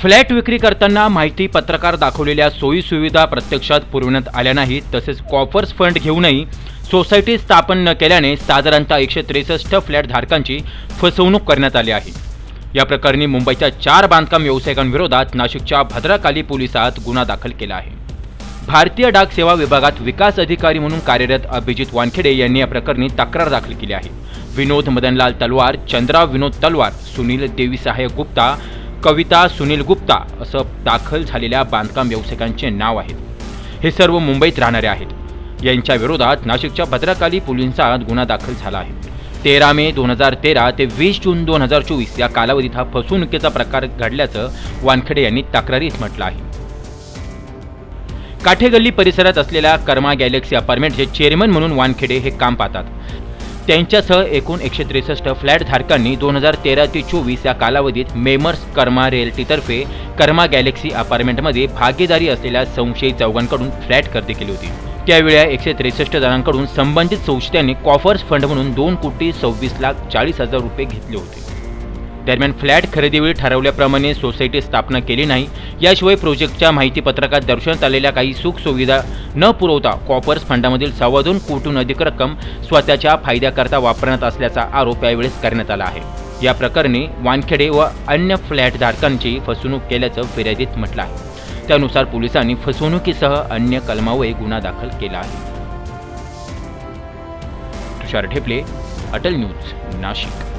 Flat विक्री करताना माहिती पत्रकार दाखवलेल्या सोयी सुविधा प्रत्यक्षात पुरविण्यात आल्या नाहीत तसेच कॉफर्स फंड घेऊनही सोसायटी स्थापन न केल्याने साधारणतः एकशे त्रेसष्ट फ्लॅट धारकांची फसवणूक करण्यात आली आहे. या प्रकरणी मुंबईच्या चार बांधकाम व्यावसायिकांविरोधात नाशिकच्या भद्रकाली पोलिसात गुन्हा दाखल केला आहे. भारतीय डाक सेवा विभागात विकास अधिकारी म्हणून कार्यरत अभिजित वानखेडे यांनी या प्रकरणी तक्रार दाखल केली आहे. विनोद मदनलाल तलवार चंद्रा विनोद तलवार सुनील देवीसहाय गुप्ता कविता सुनील गुप्ता असं दाखल झालेल्या बांधकाम व्यावसायिकांचे नाव आहे. हे सर्व मुंबईत राहणारे आहेत. यांच्या विरोधात नाशिकच्या भद्रकाली पोलिसांत गुन्हा दाखल झाला आहे. तेरा मे दोन हजार तेरा ते वीस जून दोन हजार चोवीस या कालावधीत हा फसवणुकीचा प्रकार घडल्याचं वानखेडे यांनी तक्रारीत म्हटलं आहे. काठेगल्ली परिसरात असलेल्या कर्मा गॅलेक्सी अपार्टमेंटचे चेअरमन म्हणून वानखेडे हे काम पाहतात. त्यांच्यासह एकूण एकशे त्रेसष्ट फ्लॅट धारकांनी दोन हजार तेरा ते चोवीस या कालावधीत मेमर्स कर्मा रिअल्टीतर्फे कर्मा गॅलेक्सी अपार्टमेंटमध्ये भागीदारी असलेल्या संशयित चौघांकडून फ्लॅट खरेदी केली होती. त्यावेळी एकशे त्रेसष्ट जणांकडून संबंधित संस्थांनी कॉफर्स फंड म्हणून दोन कोटी सव्वीस लाख चाळीस हजार रुपये घेतले होते. दरम्यान फ्लॅट खरेदीवेळी ठरवल्याप्रमाणे सोसायटी स्थापना केली नाही. याशिवाय प्रोजेक्टच्या माहितीपत्रकात दर्शवण्यात आलेल्या काही सुखसुविधा न पुरवता कॉपर्स फंडामधील सव्वा दोन कोटून अधिक रक्कम स्वतःच्या फायद्याकरता वापरण्यात असल्याचा आरोप यावेळेस करण्यात आला आहे. या प्रकरणी वानखेडे व अन्य फ्लॅटधारकांची फसवणूक केल्याचं फिर्यादीत म्हटलं आहे. त्यानुसार पोलिसांनी फसवणुकीसह अन्य कलमावय गुन्हा दाखल केला आहे. तुषार ठेपले अटल न्यूज नाशिक.